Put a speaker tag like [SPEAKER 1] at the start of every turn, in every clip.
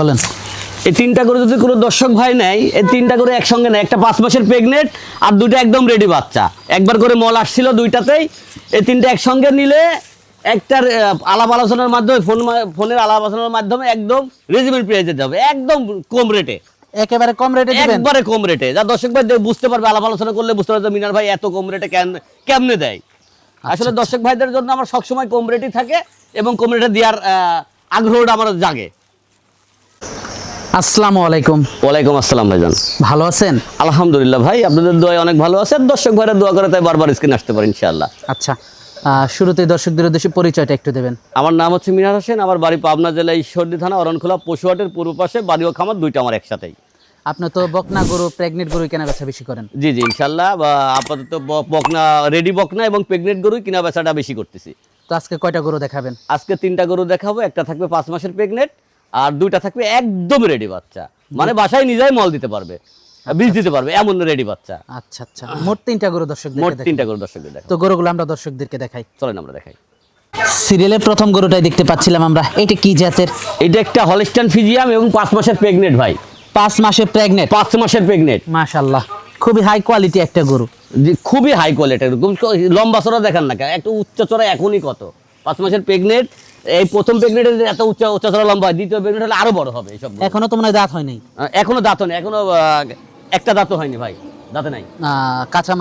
[SPEAKER 1] বলেন।
[SPEAKER 2] এই তিনটা করে যদি কোনো দর্শক ভাই নেয় এই তিনটা করে একসঙ্গে নেয়। একটা পাঁচ মাসের প্রেগনেন্ট আর দুটো একদম রেডি বাচ্চা। একবার করে মল আসছিল দুইটাতেই। এই তিনটা একসঙ্গে নিলে একটার আলাপ আলোচনার মাধ্যমে ফোন ফোনের আলাপ আলোচনার মাধ্যমে একদম রেজিমেন্ট পেয়ে যেতে হবে। একদম কম রেটে
[SPEAKER 1] একেবারে কম রেটে
[SPEAKER 2] একবারে কম রেটে যা দর্শক ভাই বুঝতে পারবে আলাপ আলোচনা করলে বুঝতে পারবে মিনার ভাই এত কম রেটে কেন কেমনে দেয়। আসলে দর্শক ভাইদের জন্য আমার সবসময় কম রেটই থাকে এবং কম রেটে দেওয়ার আগ্রহটা আমার জাগে।
[SPEAKER 1] আসসালামু আলাইকুম।
[SPEAKER 2] ওয়ালাইকুম আসসালাম ভাইজান।
[SPEAKER 1] ভালো আছেন?
[SPEAKER 2] আলহামদুলিল্লাহ ভাই আপনাদের দোয়ায় অনেক ভালো আছে। দর্শক ভাইরা দোয়া করে তাই বারবার স্ক্রিন আসতে পারে ইনশাআল্লাহ।
[SPEAKER 1] আচ্ছা আহ, শুরুতেই দর্শকদের উদ্দেশ্যে পরিচয়টা একটু দেবেন।
[SPEAKER 2] আমার নাম হচ্ছে মিনার হোসেন আমার বাড়ি পাবনা জেলা ঈশ্বরদী থানা অরণখোলা পশুহাটের পূর্ব পাশে বাড়ি ও খামার দুইটা আমার একসাথেই।
[SPEAKER 1] আপনি তো বকনা গরু প্রেগনেন্ট গরু কেনা বেচা বেশি করেন।
[SPEAKER 2] জি জি ইনশাল্লাহ আপাতত বকনা রেডি বকনা এবং প্রেগনেন্ট গরুই কিনা বেচাটা বেশি করতেছি।
[SPEAKER 1] তো আজকে কয়টা গরু দেখাবেন?
[SPEAKER 2] আজকে তিনটা গরু দেখাবো একটা থাকবে পাঁচ মাসের প্রেগনেন্ট আর দুইটা থাকবে একদম রেডি বাচ্চা। মানে বাসায় নিজেই মল দিতে পারবে বীজ দিতে পারবে এমন রেডি বাচ্চা।
[SPEAKER 1] আচ্ছা আচ্ছা। মোট তিনটা গরু দর্শকদের
[SPEAKER 2] মোট তিনটা গরু দর্শকদের দেখো
[SPEAKER 1] তো গরুগুলো আমরা দর্শকদেরকে দেখাই।
[SPEAKER 2] চলেন আমরা দেখাই।
[SPEAKER 1] সিরিয়ালের প্রথম গরুটাই দেখতে পাচ্ছিলাম আমরা। এটা কি জাতের?
[SPEAKER 2] এটা একটা হলিস্টান ফিজিয়াম এবং পাঁচ মাসের প্রেগনেন্ট ভাই।
[SPEAKER 1] পাঁচ মাসে প্রেগনেন্ট
[SPEAKER 2] পাঁচ মাসের প্রেগনেন্ট
[SPEAKER 1] মাশাল্লাহ খুবই হাই কোয়ালিটি একটা গরু।
[SPEAKER 2] খুবই হাই কোয়ালিটির লম্বা চড়া দেখান না কেন? একটু উচ্চ চড়া এখনই কত? পাঁচ মাসের প্রেগনেন্ট এই প্রথম প্রেগনেন্টের এত উচ্চ লম্বা দ্বিতীয় প্রেগনেন্ট হলে আরও বড় হবে
[SPEAKER 1] এখনও তো মনে দাঁত হয় নাই
[SPEAKER 2] এখনও দাঁত এখনও একটা দাঁতও হয়নি ভাই দাঁতে নাই।
[SPEAKER 1] কাঁচা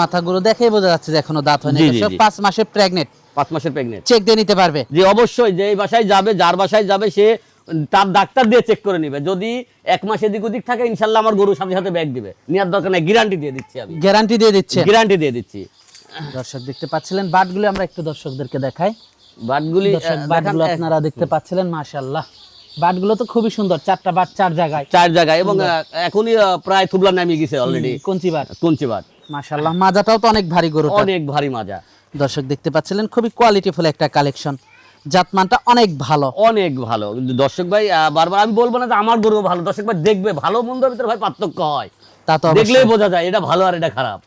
[SPEAKER 1] দেখেই বোঝা যাচ্ছে যে এখনও দাঁত হয়
[SPEAKER 2] জি।
[SPEAKER 1] পাঁচ মাসে প্রেগনেন্ট
[SPEAKER 2] পাঁচ মাসের প্রেগনেন্ট
[SPEAKER 1] চেক দিয়ে নিতে পারবে।
[SPEAKER 2] যে অবশ্যই যে বাসায় যাবে যার বাসায় যাবে সে তার ডাক্তার দিয়ে চেক করে নিবে। যদি এক মাস এদিক ওদিক থাকে ইনশাল্লাহ আমার গরু সাথে সাথে ব্যাগ দিবে। নেওয়ার দরকার নাই গ্যারান্টি দিয়ে দিচ্ছি আমি।
[SPEAKER 1] গ্যারান্টি দিয়ে দিচ্ছে।
[SPEAKER 2] গ্যারান্টি দিয়ে দিচ্ছি।
[SPEAKER 1] দর্শক দেখতে পাচ্ছিলেন বাটগুলো আমরা একটু দর্শকদেরকে দেখাই।
[SPEAKER 2] বাটগুলি
[SPEAKER 1] বাটগুলো আপনারা দেখতে পাচ্ছিলেন মাশাআল্লাহ। বাটগুলো তো খুবই সুন্দর চারটা বাট চার জায়গায়।
[SPEAKER 2] চার জায়গায় এবং এখনই প্রায় থুবলা নামিয়ে গেছে অলরেডি
[SPEAKER 1] কঞ্চি বাট।
[SPEAKER 2] কঞ্চি বাট।
[SPEAKER 1] মাশাআল্লাহ মাজাটাও তো অনেক ভারী গরু
[SPEAKER 2] অনেক ভারী মাজা।
[SPEAKER 1] দর্শক দেখতে পাচ্ছিলেন খুবই কোয়ালিটিফুল একটা কালেকশন জাতমানটা অনেক ভালো।
[SPEAKER 2] অনেক ভালো। দর্শক ভাই বারবার আমি বলব না যে আমার গরু ভালো। দর্শক ভাই দেখবে ভালো মন্দের ভিতরে ভাই পার্থক্য হয়।
[SPEAKER 1] তা তো
[SPEAKER 2] দেখলেই বোঝা যায় এটা ভালো আর এটা খারাপ।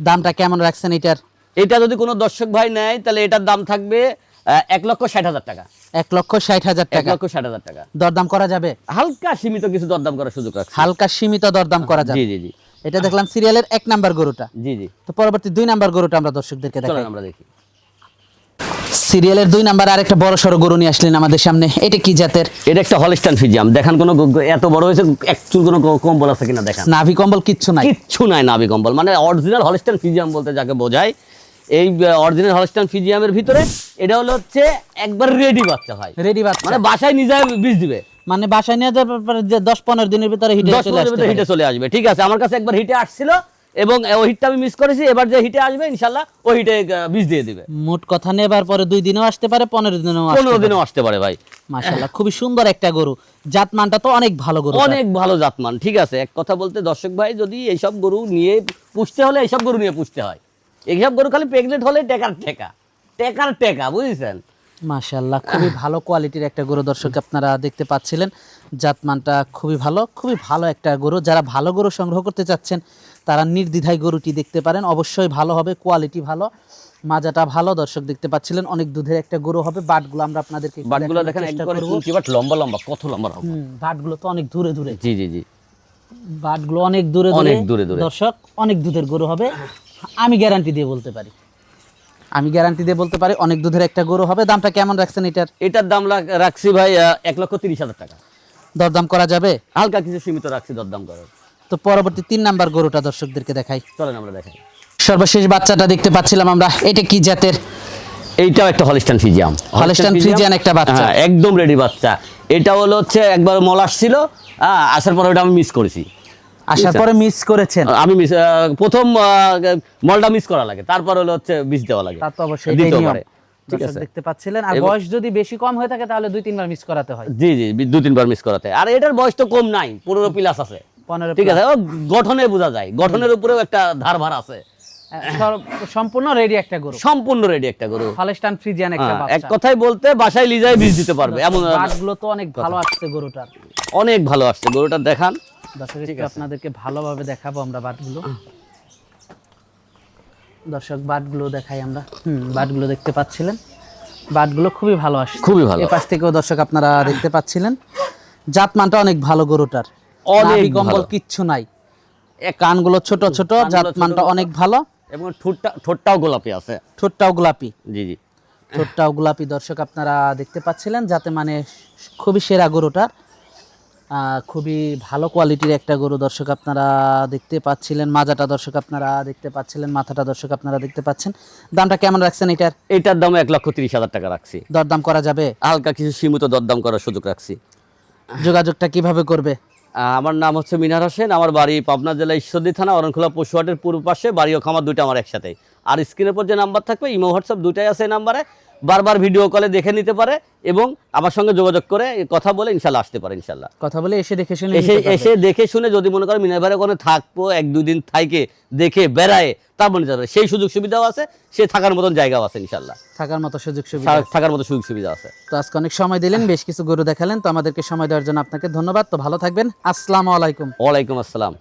[SPEAKER 1] দামটা কেমন রাখছেন এটার?
[SPEAKER 2] এটা যদি কোনো দর্শক ভাই নেয় তাহলে এটার দাম থাকবে এক লক্ষ ষাট হাজার টাকা।
[SPEAKER 1] এক লক্ষ ষাট হাজার টাকা।
[SPEAKER 2] লক্ষ ষাট হাজার টাকা।
[SPEAKER 1] দরদাম করা যাবে?
[SPEAKER 2] হালকা সীমিত কিছু দরদাম করার সুযোগ রাখছে।
[SPEAKER 1] হালকা সীমিত দরদাম করা যাবে।
[SPEAKER 2] জি জি জি।
[SPEAKER 1] এটা দেখলাম সিরিয়ালের এক নাম্বার গরুটা।
[SPEAKER 2] জি জি।
[SPEAKER 1] তো পরবর্তী দুই নাম্বার গরুটা আমরা দর্শকদেরকে দেখাই।
[SPEAKER 2] আমরা দেখি।
[SPEAKER 1] সিরিয়ালের দুই নাম্বার আরেকটা বড় সড়ো গরু নিয়ে আসলেন আমাদের সামনে। এটা কি জাতের?
[SPEAKER 2] এটা একটা হলিস্টান ফিজিয়াম। দেখান কোনো এত বড় হয়েছে এক চুল কোনো কম্বল আছে কিনা দেখান।
[SPEAKER 1] নাভি কম্বল কিচ্ছু নাই।
[SPEAKER 2] কিচ্ছু নাই নাভি কম্বল। মানে অরিজিনাল হলিস্টান ফিজিয়াম বলতে যাকে বোঝায় এই অরিজিনাল হলিস্টান ফিজিয়ামের ভিতরে এটা হলো হচ্ছে একবার রেডি বাচ্চা হয়
[SPEAKER 1] রেডি বাচ্চা।
[SPEAKER 2] মানে বাসায় নিজে বীজ দিবে।
[SPEAKER 1] মানে বাসায় নিয়ে যাওয়ার পরে যে দশ পনেরো দিনের ভিতরে হিটে চলে আসতে
[SPEAKER 2] হিটে চলে আসবে। ঠিক আছে আমার কাছে একবার হিটে আসছিল এবং ওই হিটটা আমি মিস করেছি এবার যে হিটে আসবে ইনশাল্লাহ ওই হিটে বীজ দিয়ে দিবে।
[SPEAKER 1] মোট কথা নেবার পরে দুই দিনেও আসতে পারে পনেরো দিনেও আসতে
[SPEAKER 2] পনেরো
[SPEAKER 1] পারে।
[SPEAKER 2] দিনেও আসতে পারে ভাই।
[SPEAKER 1] মাশাআল্লাহ খুবই সুন্দর একটা গরু। জাতমানটা তো অনেক ভালো গরু
[SPEAKER 2] অনেক ভালো জাতমান ঠিক আছে। এক কথা বলতে দর্শক ভাই যদি এইসব গরু নিয়ে পুষতে হলে এইসব গরু নিয়ে পুষতে হয়। এইসব গরু খালি প্রেগনেন্ট হলে টেকার টেকা টেকার টেকা বুঝেছেন?
[SPEAKER 1] মাশাআল্লাহ খুবই ভালো কোয়ালিটির একটা গরু দর্শক আপনারা দেখতে পাচ্ছিলেন। জাতমানটা খুবই ভালো খুবই ভালো একটা গরু। যারা ভালো গরু সংগ্রহ করতে চাচ্ছেন তারা নির্দ্বিধায় গরুটি দেখতে পারেন। অবশ্যই ভালো হবে কোয়ালিটি ভালো মাজাটা ভালো। দর্শক দেখতে পাচ্ছিলেন অনেক দুধের একটা গরু হবে। বাটগুলো আমরা আপনাদেরকে
[SPEAKER 2] বাটগুলো দেখেন। বাট লম্বা লম্বা কত লম্বা
[SPEAKER 1] হুম, বাটগুলো তো অনেক দূরে দূরে।
[SPEAKER 2] জি জি জি।
[SPEAKER 1] বাটগুলো অনেক দূরে।
[SPEAKER 2] অনেক দূরে দূরে।
[SPEAKER 1] দর্শক অনেক দুধের গরু হবে। আমি গ্যারান্টি দিয়ে বলতে পারি। আমি গ্যারান্টি দিয়ে বলতে পারি অনেক দুধের একটা গরু হবে। দামটা কেমন রাখছেন এটার?
[SPEAKER 2] এটার দাম রাখছি ভাই এক লক্ষ তিরিশ হাজার টাকা।
[SPEAKER 1] দরদাম করা যাবে?
[SPEAKER 2] হালকা কিছু সীমিত রাখছি দরদাম করার।
[SPEAKER 1] তো পরবর্তী তিন নাম্বার গরুটা দর্শকদেরকে দেখাই।
[SPEAKER 2] চলেন আমরা দেখাই।
[SPEAKER 1] সর্বশেষ বাচ্চাটা দেখতে পাচ্ছিলাম আমরা। এটা কি জাতের?
[SPEAKER 2] এইটাও একটা হলিস্টান ফিজিয়াম
[SPEAKER 1] হলিস্টান Friesian একটা বাচ্চা।
[SPEAKER 2] হ্যাঁ একদম রেডি বাচ্চা। এটা হলো হচ্ছে একবার মল আসছিল আসার পর ওটা আমি মিস করেছি।
[SPEAKER 1] আসার পরে মিস করেছেন?
[SPEAKER 2] আমি মিস প্রথম মলটা মিস করা লাগে তারপর হলো হচ্ছে বীজ দেওয়া লাগে।
[SPEAKER 1] তা তো অবশ্যই দেখতে পাচ্ছিলেন আর বয়স যদি বেশি কম হয়ে থাকে তাহলে দুই তিনবার মিস করাতে হয়।
[SPEAKER 2] জি জি বি- দু তিনবার মিস করাতে আর এটার বয়স তো কম নাই পনেরো প্লাস আছে। ঠিক আছে ও গঠনে বোঝা যায় গঠনের উপরেও একটা ধার ভার আছে।
[SPEAKER 1] সম্পূর্ণ রেডি একটা গরু।
[SPEAKER 2] সম্পূর্ণ রেডি একটা গরু।
[SPEAKER 1] হলস্টাইন ফ্রিজিয়ান একটা
[SPEAKER 2] হ্যাঁ, এক
[SPEAKER 1] বাচ্চা।
[SPEAKER 2] কথায় বলতে বাসায় লিজায় বীজ দিতে পারবে। এমন
[SPEAKER 1] বাটগুলো তো অনেক ভালো আসছে গরুটার।
[SPEAKER 2] অনেক ভালো আসছে গরুটা দেখান।
[SPEAKER 1] দর্শক একটু আপনাদেরকে ভালোভাবে দেখাবো আমরা বাটগুলো। দর্শক বাটগুলো দেখাই আমরা। হুম বাটগুলো দেখতে পাচ্ছিলেন? বাটগুলো খুবই ভালো আসছে।
[SPEAKER 2] খুবই ভালো।
[SPEAKER 1] পাশ থেকেও দর্শক আপনারা দেখতে পাচ্ছিলেন। জাতমানটা অনেক ভালো গরুটার।
[SPEAKER 2] অনেক
[SPEAKER 1] কম্বল কিচ্ছু নাই। কানগুলো ছোট ছোট জাতমানটা অনেক ভালো।
[SPEAKER 2] এবং ঠোঁটটা ঠোঁটটাও গোলাপি আছে।
[SPEAKER 1] ঠোঁটটাও গোলাপি।
[SPEAKER 2] জি জি।
[SPEAKER 1] ঠোঁটটাও গোলাপি দর্শক আপনারা দেখতে পাচ্ছিলেন যাতে মানে খুবই সেরা গরুটার। খুবই ভালো কোয়ালিটির একটা গরু দর্শক আপনারা দেখতে পাচ্ছিলেন মাজাটা দর্শক আপনারা দেখতে পাচ্ছিলেন মাথাটা দর্শক আপনারা দেখতে পাচ্ছেন। দামটা কেমন রাখছেন এটার?
[SPEAKER 2] এটার দাম এক লক্ষ তিরিশ হাজার টাকা রাখছি।
[SPEAKER 1] দরদাম করা যাবে?
[SPEAKER 2] হালকা কিছু সীমিত দরদাম করার সুযোগ রাখছি।
[SPEAKER 1] যোগাযোগটা কীভাবে করবে?
[SPEAKER 2] আমার নাম হচ্ছে মিনার হোসেন আমার বাড়ি পাবনা জেলা ঈশ্বরদী থানা অরণখোলা পশুহাটের পূর্ব পাশে বাড়ি ও খামার দুইটা আমার একসাথে। আর স্ক্রিনের পর যে নাম্বার থাকবে ইমো হোয়াটসঅ্যাপ দুইটাই আছে এই নাম্বারে বারবার ভিডিও কলে দেখে নিতে পারে এবং আমার সঙ্গে যোগাযোগ করে কথা বলে ইনশাল্লাহ আসতে পারে ইনশাল্লাহ।
[SPEAKER 1] কথা বলে এসে দেখে শুনে
[SPEAKER 2] এসে এসে দেখে শুনে যদি মনে করেন মিনার ভাইয়ের ওখানে থাকব এক দুই দিন থাইকে দেখে বেড়ায় তারপর নিতে পারবে সেই সুযোগ সুবিধাও আছে সে থাকার মতন জায়গাও আছে ইনশাল্লাহ।
[SPEAKER 1] থাকার মতো সুযোগ সুবিধা
[SPEAKER 2] থাকার মতো সুযোগ সুবিধা আছে।
[SPEAKER 1] তো আজকে অনেক সময় দিলেন বেশ কিছু গরু দেখালেন তো আমাদেরকে সময় দেওয়ার জন্য আপনাকে ধন্যবাদ। তো ভালো থাকবেন। আসসালামু আলাইকুম।
[SPEAKER 2] ওয়ালাইকুম আসসালাম।